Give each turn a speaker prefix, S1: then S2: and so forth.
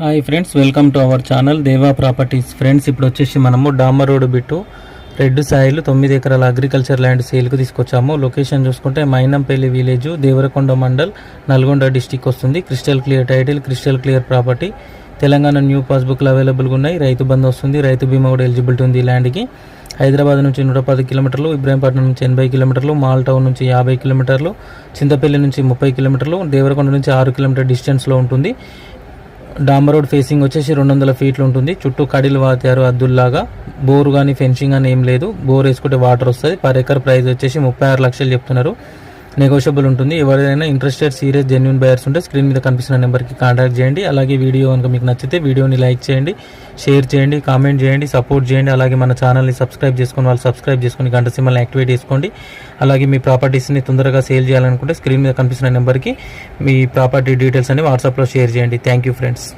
S1: Hi friends welcome to our channel Deva properties friends ఇప్పుడు వచ్చేసి మనము డామర్ రోడ్ బిట్టు రెడ్ సాయిలు తొమ్మిది ఎకరాల అగ్రికల్చర్ ల్యాండ్ సేల్కి తీసుకొచ్చాము. లొకేషన్ చూసుకుంటే మైనంపల్లి విలేజ్ దేవరకొండ మండల్ నల్గొండ డిస్టిక్ వస్తుంది. Crystal clear title crystal clear property Telangana new పాస్బుక్లు అవైలబుల్గా ఉన్నాయి. రైతు బంధు వస్తుంది. రైతు బీమా కూడా ఎలిజిబిలిటీ ఉంది ల్యాండ్కి హైదరాబాద్ నుంచి నూట పది కిలోమీటర్లు ఇబ్రాహీంపట్నం నుంచి ఎనభై కిలోమీటర్లు మాల్ టౌన్ నుంచి యాభై కిలోమీటర్లు చింతపల్లి నుంచి ముప్పై కిలోమీటర్లు దేవరకొండ నుంచి ఆరు కిలోమీటర్ డిస్టెన్స్లో ఉంటుంది. డాంబర్ రోడ్ ఫేసింగ్ వచ్చేసి రెండు వందల ఫీట్లు ఉంటుంది. చుట్టూ కడిలు వాతారు అద్దుల్లాగా. బోరు కానీ ఫెన్సింగ్ అని ఏం లేదు. బోర్ వేసుకుంటే వాటర్ వస్తుంది. పర్ ఎకర్ ప్రైస్ వచ్చేసి ముప్పై ఆరు లక్షలు చెప్తున్నారు. నెగోషియబుల్ ఉంటుంది. ఎవరైనా ఇంట్రెస్టెడ్ సీరియస్ జెన్యున్ బయర్స్ ఉంటే స్క్రీన్ మీద కనిపిస్తున్న నెంబర్కి కాంటాక్ట్ చేయండి. అలాగే వీడియో కనుక మీకు నచ్చితే వీడియోని లైక్ చేయండి షేర్ చేయండి కామెంట్ చేయండి సపోర్ట్ చేయండి. అలాగే మన ఛానల్ని సబ్స్క్రైబ్ చేసుకుని వాళ్ళు సబ్స్క్రైబ్ చేసుకుని గంట సిమ్మల్ని యాక్టివేట్ చేసుకోండి. అలాగే మీ ప్రాపర్టీస్ని తొందరగా సేల్ చేయాలనుకుంటే స్క్రీన్ మీద కనిపిస్తున్న నెంబర్కి మీ ప్రాపర్టీ డీటెయిల్స్ అన్ని వాట్సాప్లో షేర్ చేయండి. Thank you friends